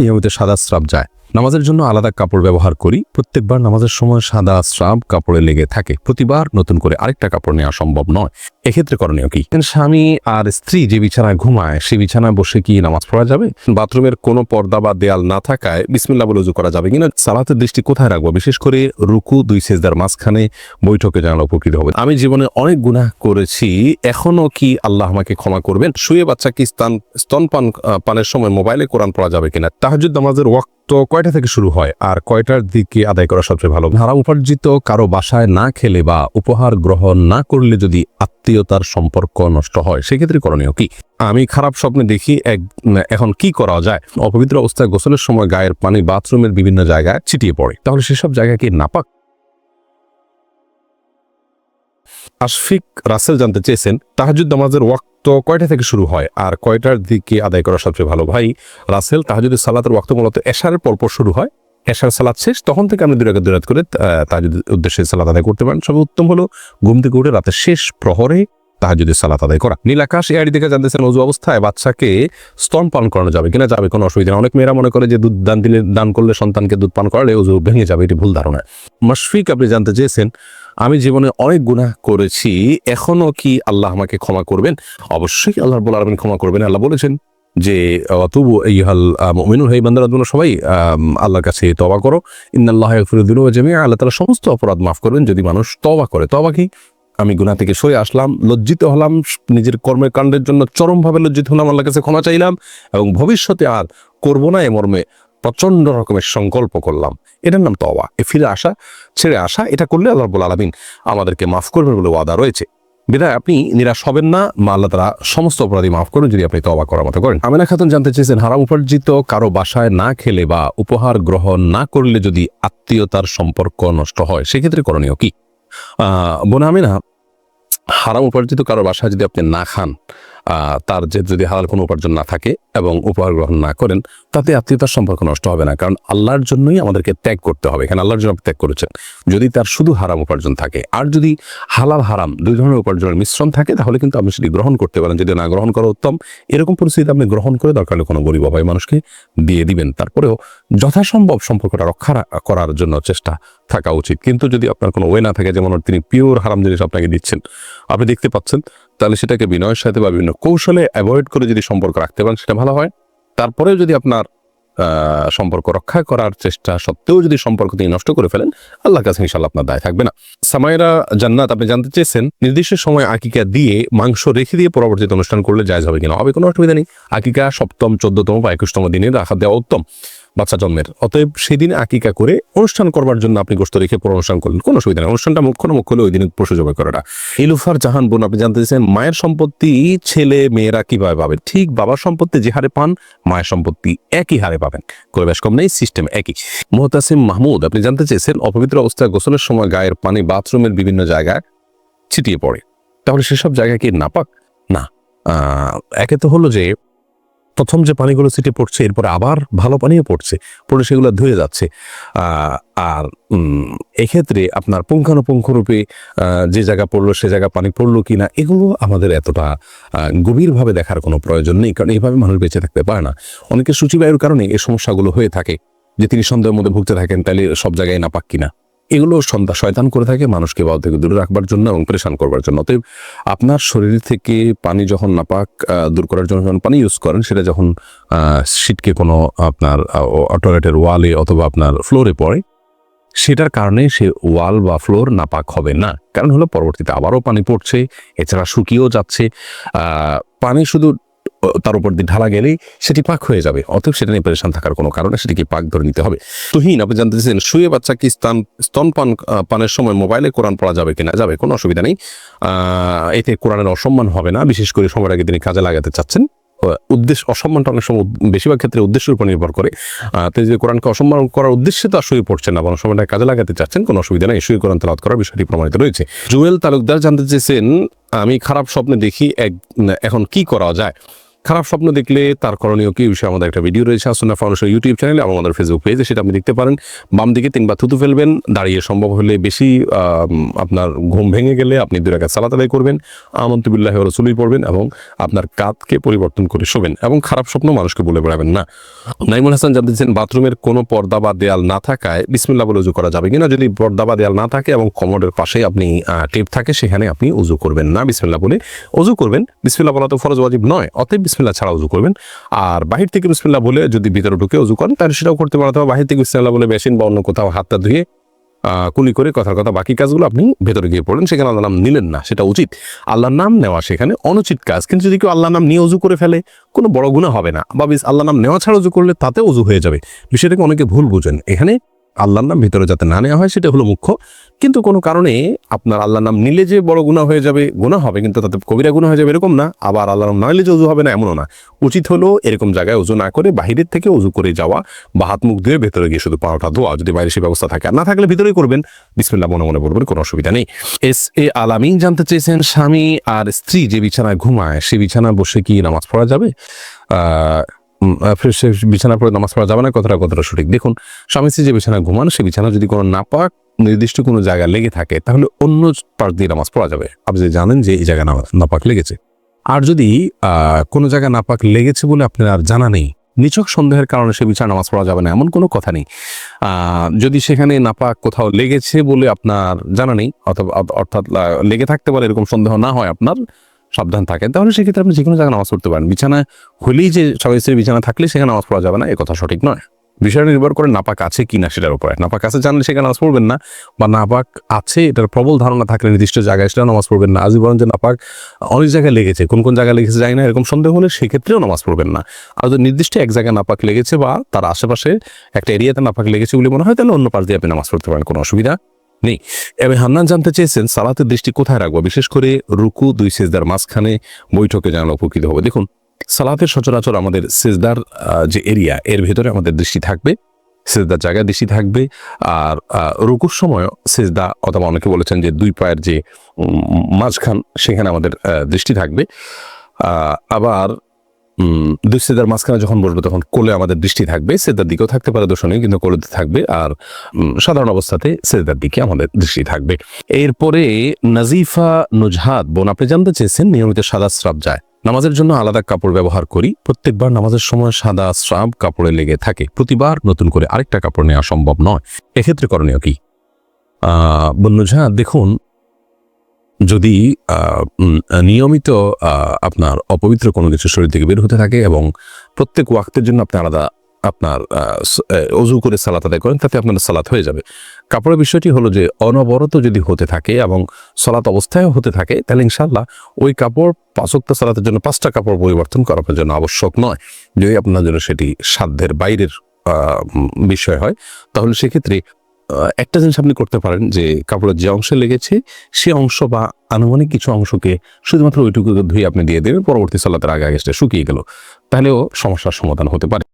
নিয়মিত সাদা স্রাব যায়। নামাজের জন্য আলাদা কাপড় ব্যবহার করি। প্রত্যেকবার নামাজের সময় সাদা স্রাব কাপড়ে লেগে থাকে। প্রতিবার নতুন করে আরেকটা কাপড় নেওয়া সম্ভব নয়। এক্ষেত্রে করণীয় কি? স্বামী আর স্ত্রী যে বিছানায় ঘুমায় সেই বিছানায় বসে কি নামাজ পড়া যাবে? বাথরুমের কোনো পর্দা বা দেয়াল না থাকায় বিসমিল্লা বলে উজু করা যাবে কিনা? সালাতের দৃষ্টি কোথায় রাখব? বিশেষ করে রুকু দুই সেজদার মাঝখানে বৈঠকে জানালে উপকৃত হবে। আমি জীবনে অনেক গুনাহ করেছি এখনও কি আল্লাহ আমাকে ক্ষমা করবেন? শুয়ে বাচ্চাকে স্থান স্তনপান আহ, পানের সময় মোবাইলে কোরআন পড়া যাবে কিনা? তাহাজুদ নামাজের ওয়াক্ত কয়টা থেকে শুরু হয়? আর কয়টার দিকে আদায় করা সবচেয়ে ভালো? ধারা উপার্জিত কারও বাসায় না খেলে বা উপহার গ্রহণ না করলে যদি আত্মীয়তার সম্পর্ক নষ্ট হয়, সেক্ষেত্রে করণীয় কি? আমি খারাপ স্বপ্নে দেখি এক, এখন কি করা যায়? অপবিত্র অবস্থায় গোসলের সময় গায়ের পানি বাথরুমের বিভিন্ন জায়গায় ছিটিয়ে পড়ে। তাহলে সেসব জায়গায় কি নাপাক? আশফিক রাসেল জানতে চেয়েছেন, তাহাজুদ নামাজের ওয়াক্ত কয়টা থেকে শুরু হয়? আর কয়টার দিকে আদায় করা সবচেয়ে ভালো? ভাই, রাসেল তাহাজুদের সালাতের ওয়াক্ত মূলত এশারের পরপর শুরু হয়। এশার সালাত শেষ, তখন থেকে আপনি দুরাকে দুরাত করে তাহাজুদের উদ্দেশ্যে সালাত আদায় করতে পারেন। সব উত্তম হলো, ঘুম থেকে উঠে রাতের শেষ প্রহরে তাহাজুদের সালাত আদায় করা। নীল নীলাকাশ এআডি থেকে জানতেছেন অজু অবস্থায় বাচ্চাকে স্তন পান করানো যাবে কিনা, যাবে কোনো অসুবিধা অনেক মেয়েরা মনে করে যে দুধ দান দিলে, দান করলে সন্তানকে দুধ পান করালে অজু ভেঙে যাবে, এটি ভুল ধারণা। মশফিক, আপনি জানতে চেয়েছেন, আমি জীবনে অনেক গুনাহ করেছি, এখনও কি আল্লাহ আমাকে ক্ষমা করবেন? অবশ্যই আল্লাহ বলে ক্ষমা করবেন। আল্লাহ বলেছেন যে তবু ইহাল মিনুল হেই বান্দারা সবাই আল্লাহর কাছে তবা করো। ইন্নাল্লাহ ফিরুদ্দিন জামিয়া আল্লাহ তারা সমস্ত অপরাধ মাফ করবেন। যদি মানুষ তবা করে তবা কি? আমি গুনাহ থেকে সরে আসলাম, লজ্জিত হলাম, নিজের কর্মের কাণ্ডের জন্য চরমভাবে লজ্জিত হলাম, আল্লাহর কাছে ক্ষমা চাইলাম এবং ভবিষ্যতে আর করব না এ মর্মে প্রচণ্ড রকমের সংকল্প করলাম। এটার নাম তওয়া এ ফিরে আসা, ছেড়ে আসা, এটা করলে আল্লাহ রব্বুল আলমিন আমাদেরকে মাফ করবেন বলে ওয়াদা রয়েছে। বিধায় আপনি নিরাশ হবেন না, মা আল্লাহ তারা সমস্ত অপরাধী মাফ করুন যদি আপনি তবা করার মতো করেন। আমিনা খাতুন জানতে চেয়েছেন, হারাম উপার্জিত কারও বাসায় না খেলে বা উপহার গ্রহণ না করলে যদি আত্মীয়তার সম্পর্ক নষ্ট হয়, সেক্ষেত্রে করণীয় কি? বোন আমিনা, হারাম উপার্জিত কারও বাসায় যদি আপনি না খান তার যে যদি হালাল কোনো উপার্জন না থাকে এবং উপহার গ্রহণ না করেন, তাতে আত্মীয়তার সম্পর্ক নষ্ট হবে না। কারণ আল্লাহর জন্যই আমাদেরকে ত্যাগ করতে হবে। এখানে আল্লাহর জন্য ত্যাগ করেছেন। যদি তার শুধু হারাম উপার্জন থাকে, আর যদি হালাল, হারাম দুই ধরনের উপার্জনের মিশ্রণ থাকে, তাহলে কিন্তু আপনি সেটি গ্রহণ করতে পারেন। যদি না গ্রহণ করা উত্তম, এরকম পরিস্থিতি আপনি গ্রহণ করে দরকার হলে কোনো গরিব অভাবী মানুষকে দিয়ে দিবেন। তারপরেও যথাসম্ভব সম্পর্কটা রক্ষা করার জন্য চেষ্টা থাকা উচিত। কিন্তু যদি আপনার কোনো ওয়ে না থাকে, যেমন তিনি পিওর হারাম জিনিস আপনাকে দিচ্ছেন, আপনি দেখতে পাচ্ছেন তাহলে সেটাকে বিনয়ের সাথে বা বিভিন্ন কৌশলে অ্যাভয়েড করে যদি সম্পর্ক রাখতে পারেন, সেটা ভালো হয়। তারপরেও যদি আপনার সম্পর্ক রক্ষা করার চেষ্টা সত্ত্বেও যদি সম্পর্ক তিনি নষ্ট করে ফেলেন আল্লাহ কাছে ইনশাল্লাহ আপনার দায় থাকবে না। সামাইরা জান্নাত, আপনি জানতে চেয়েছেন, নির্দিষ্ট সময় আকিকা দিয়ে মাংস রেখে দিয়ে পরবর্তীতে অনুষ্ঠান করলে জায়জ হবে কিনা? হবে কোনো অসুবিধা নেই। আকিকা সপ্তম, চোদ্দতম বা একুশতম দিনে রাখা দেওয়া উত্তম। বাচ্চা জন্মের। অতএব সেদিন আকিকা করে অনুষ্ঠান করবার জন্য আপনি গোস্ত রেখে অনুষ্ঠান করলেন। কোনো অসুবিধা নেই। অনুষ্ঠানটা মুখ্য না মুখ্য হলে ওই দিনে পশু জবাই করাটা। ইলুফার জাহান বোন, আপনি জানতে চাইছেন, মায়ের সম্পত্তি, ছেলে, মেয়েরা কীভাবে পাবে ঠিক বাবার সম্পত্তি যে হারে পান, মায়ের সম্পত্তি একই হারে পাবেন। কোনো বেশ কম নেই সিস্টেম একই। মোহতাসিম মাহমুদ, আপনি জানতে চেয়েছেন অপবিত্র অবস্থায় গোসলের সময় গায়ের পানি বাথরুমের বিভিন্ন জায়গায় ছিটিয়ে পড়ে। তাহলে সেসব জায়গায় কি নাপাক? না। একে তো হলো যে প্রথম যে পানিগুলো ছিটে পড়ছে, এরপরে আবার ভালো পানিও পড়ছে, পড়ে সেগুলো ধুয়ে যাচ্ছে। আর এক্ষেত্রে আপনার পুঙ্খানুপুঙ্খরূপে যে জায়গা পড়ল, সে জায়গা পানি পড়ল কি না এগুলো আমাদের এতটা গভীরভাবে দেখার কোনো প্রয়োজন নেই, কারণ এইভাবে মানুষ বেঁচে থাকতে পারে না। অনেকে সূচিবায়ুর কারণে এই সমস্যাগুলো হয়ে থাকে, যে তিনি সন্দেহের মধ্যে ভুগতে থাকেন, তাহলে সব জায়গায় নাপাক কিনা। এগুলো সন্ধ্যা শয়তান করে থাকে, মানুষকে বাউ থেকে দূরে রাখবার জন্য এবং পরেশান করবার জন্য। অতএব আপনার শরীর থেকে পানি যখন নাপাক দূর করার জন্য যখন পানি ইউজ করেন, সেটা যখন সিটকে কোনো আপনার টয়লেটের ওয়ালে অথবা আপনার ফ্লোরে পড়ে, সেটার কারণে সে ওয়াল বা ফ্লোর নাপাক হবে না। কারণ হলো পরবর্তীতে আবারও পানি পড়ছে, এছাড়া শুকিয়েও যাচ্ছে। পানি শুধু তার উপর দিয়ে ঢালা গেলেই সেটি পাক হয়ে যাবে। অতএব সেটা নিয়ে পরেশান থাকার কোনো কারণে সেটিকে পাক ধরে নিতে হবে। তুহিন, আপনি জানতে চাইছেন, শুয়ে বাচ্চাকে স্তন স্তনপান পানের সময় মোবাইলে কোরআন পড়া যাবে কিনা? যাবে, কোনো অসুবিধা নেই। এতে কোরআনের অসম্মান হবে না, বিশেষ করে সময়টাকে তিনি কাজে লাগাতে চাচ্ছেন। উদ্দেশ্য, অসম্মানটা অনেক সময় বেশিরভাগ ক্ষেত্রে উদ্দেশ্যের উপর নির্ভর করে। তিনি যে কোরআনকে অসম্মান করার উদ্দেশ্যে তো শুয়ে পড়ছেন না, বরং সময়টা কাজে লাগাতে চাচ্ছেন, কোনো অসুবিধা নেই। শুয়ে কোরআন তেলাওয়াত করার বিষয়টি প্রমাণিত রয়েছে। জুয়েল তালুকদার জানতে চেয়েছেন, আমি খারাপ স্বপ্নে দেখি এক, এখন কি করা যায়? খারাপ স্বপ্ন দেখলে তার করণীয় কি বিষয়ে আমাদের একটা ভিডিও রয়েছে আসুন ফাউন্ডেশন ইউটিউব চ্যানেলে এবং আমাদের ফেসবুক পেজে সেটা আপনি দেখতে পারেন। বাম দিকে তিনবার থুতু ফেলবেন, দাঁড়িয়ে সম্ভব হলে বেশি আপনার ঘুম ভেঙে গেলে আপনি দুই রাকাত সালাত আদায় করবেন, আমন্তুবিল্লাহ রসুলই পড়বেন এবং আপনার কাতকে পরিবর্তন করে শোবেন এবং খারাপ স্বপ্ন মানুষকে বলে বেড়াবেন না। নাইমুল হাসান জানতে চান বাথরুমের কোনো পর্দা বা দেয়াল না থাকায় বিসমিল্লা বলে উজু করা যাবে কিনা? যদি পর্দা বা দেয়াল না থাকে এবং কমোডের পাশে আপনি টেপ থাকে, সেখানে আপনি উজু করবেন না। বিসমিল্লা বলে উজু করবেন। বিসমিল্লা বলা তো ফরজ, ওয়াজিব নয়। অতএব বিসমিল্লা ছাড়া উজু করবেন। আর বাহির থেকে বিসমিল্লা বলে যদি ভিতরে ঢুকে উজু করেন, তাহলে সেটাও করতে পারেন। অথবা বাহির থেকে বিসমিল্লা বলে মেশিন বা অন্য কোথাও হাতটা ধুয়ে কুলি করে কথার কথা বাকি কাজগুলো আপনি ভেতরে গিয়ে পড়লেন সেখানে আল্লাহ নাম নিলেন না, সেটা উচিত। আল্লাহর নাম নেওয়া সেখানে অনুচিত কাজ। কিন্তু যদি কেউ আল্লাহর নাম নিয়ে উজু করে ফেলে, কোনো বড় গুণা হবে না। বা আল্লাহর নাম নেওয়া ছাড়া উজু করলে তাতে উজু হয়ে যাবে। বিষয়টাকে অনেকে ভুল বুঝেন। এখানে আল্লাহর নাম ভিতরে যাতে না নেওয়া হয়, সেটা হলো মুখ্য। কিন্তু কোনো কারণে আপনার আল্লাহর নাম নিলে যে বড় গুণা হয়ে যাবে গুণা হবে, কিন্তু তাতে কবিরা গুণা হয়ে যাবে এরকম না। আবার আল্লাহর নাম না নিলে যে উজু হবে না, এমনও না। উচিত হলো এরকম জায়গায় উজু না করে বাহিরের থেকে উজু করে যাওয়া বা হাত মুখ ধুয়ে ভেতরে গিয়ে শুধু পাওয়াটা ধোয়া যদি বাইরে সে ব্যবস্থা থাকে। আর না থাকলে ভিতরেই করবেন। বিসমিল্লাহ, মনে মনে বলবেন, কোনো অসুবিধা নেই। এস এ আলামিন জানতে চেয়েছেন, স্বামী আর স্ত্রী যে বিছানায় ঘুমায়, সে বিছানা বসে কি নামাজ পড়া যাবে? বিছানা পড়ে নামাজ পড়া যাবে না, কথাটা কতটা সঠিক? দেখুন, স্বামী স্ত্রী যে বিছানা ঘুমান, সে বিছানা যদি কোনো নাপাক নির্দিষ্ট কোনো জায়গায় লেগে থাকে, তাহলে অন্য পাশ দিয়ে নামাজ পড়া যাবে। আপনি জানেন যে এই জায়গায় নাপাক লেগেছে। আর যদি কোনো জায়গায় নাপাক লেগেছে বলে আপনার আর জানা নেই নিচক সন্দেহের কারণে সে বিছানা নামাজ পড়া যাবে না, এমন কোনো কথা নেই। যদি সেখানে নাপাক কোথাও লেগেছে বলে আপনার জানা নেই, অথবা অর্থাৎ লেগে থাকতে পারে, এরকম সন্দেহ না হয় আপনার সাবধান থাকেন তাহলে সেক্ষেত্রে আপনি যে কোনো জায়গায় নামাজ পড়তে পারেন। বিছানায় হলেই যে স্বামী স্ত্রীর বিছানা থাকলে সেখানে নামাজ পড়া যাবে না, এ কথা সঠিক নয়। বিষয় নির্ভর করে নাপাক আছে কি না সেটার উপরে। নাপাক আছে জানলে সেখানে নামাজ পড়বেন না, বা নাপাক আছে, এটার প্রবল ধারণা থাকলে নির্দিষ্ট জায়গায় সেটা নামাজ পড়বেন না। আজই বলেন যে নাপাক অনেক জায়গায় লেগেছে, কোন কোন জায়গায় লেগেছে জানি না, এরকম সন্দেহ হলে সেক্ষেত্রেও নামাজ পড়বেন না। আর যদি নির্দিষ্ট এক জায়গায় নাপাক লেগেছে বা তার আশেপাশে একটা এরিয়াতে নাপাক লেগেছে বলে মনে হয়, তাহলে অন্য পাশ দিয়ে আপনি নামাজ পড়তে পারেন, কোনো অসুবিধা নেই। এবার হান্নান জানতে চেয়েছেন, সালাতের দৃষ্টি কোথায় রাখব? বিশেষ করে রুকু, দুই সেজদার মাঝখানে বৈঠকে জানানো উপকৃত হবে। দেখুন, সালাতের সচরাচর আমাদের সেজদার যে এরিয়া, এর ভেতরে আমাদের দৃষ্টি থাকবে, সেজদার জায়গায় দৃষ্টি থাকবে, আর রুকুর সময় সেজদা, অথবা অনেকে বলেছেন যে দুই পায়ের যে মাঝখান, সেখানে আমাদের দৃষ্টি থাকবে। আবার দুই সেদার মাঝখানে যখন বসবে, তখন কোলে আমাদের দৃষ্টি থাকবে সেদার দিকেও থাকতে পারে নেই কিন্তু কোলেতে থাকবে, আর সাধারণ অবস্থাতে সেদার দিকে আমাদের দৃষ্টি থাকবে। এরপরে নাজিফা নুজহাত, বোন, আপনি জানতে চেয়েছেন নিয়মিত সাদা স্রাব যায়। নামাজের জন্য আলাদা কাপড় ব্যবহার করি। প্রত্যেকবার নামাজের সময় সাদা স্রাব কাপড়ে লেগে থাকে। প্রতিবার নতুন করে আরেকটা কাপড় নেওয়া সম্ভব নয়। এক্ষেত্রে করণীয় কি? আহ, বোন দেখুন যদি নিয়মিত আপনার অপবিত্র কোনো কিছু শরীর থেকে বের হতে থাকে এবং প্রত্যেক ওয়াক্তের জন্য আপনি আলাদা, আপনার অজু করে সালাত আদায় করেন, তাতে আপনার সালাত হয়ে যাবে। কাপড়ের বিষয়টি হলো যে, অনবরত যদি হতে থাকে এবং সালাত অবস্থায় হতে থাকে, তাহলে ইনশাল্লাহ ওই কাপড় পাঁচক্তা সালাতের জন্য পাঁচটা কাপড় পরিবর্তন করা আপনার জন্য আবশ্যক নয়। যদি আপনার জন্য সেটি সাধ্যের বাইরের বিষয় হয়, তাহলে সেক্ষেত্রে একটা জিনিস আপনি করতে পারেন যে কাপড়ের যে অংশে লেগেছে সে অংশ বা আনুমানিক কিছু অংশকে শুধুমাত্র ওইটুকু ধুয়ে আপনি দিয়ে দেবেন, পরবর্তী সালাতের আগে আগে শুকিয়ে গেল। তাহলেও সমস্যার সমাধান হতে পারে।